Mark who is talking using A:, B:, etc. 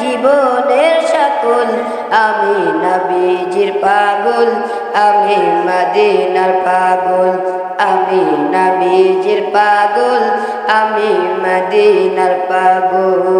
A: জীবনের সকল আমি নবীজির পাগল আমি মদিনার পাগল আমি নবীজির পাগল আমি মদিনার পাগল।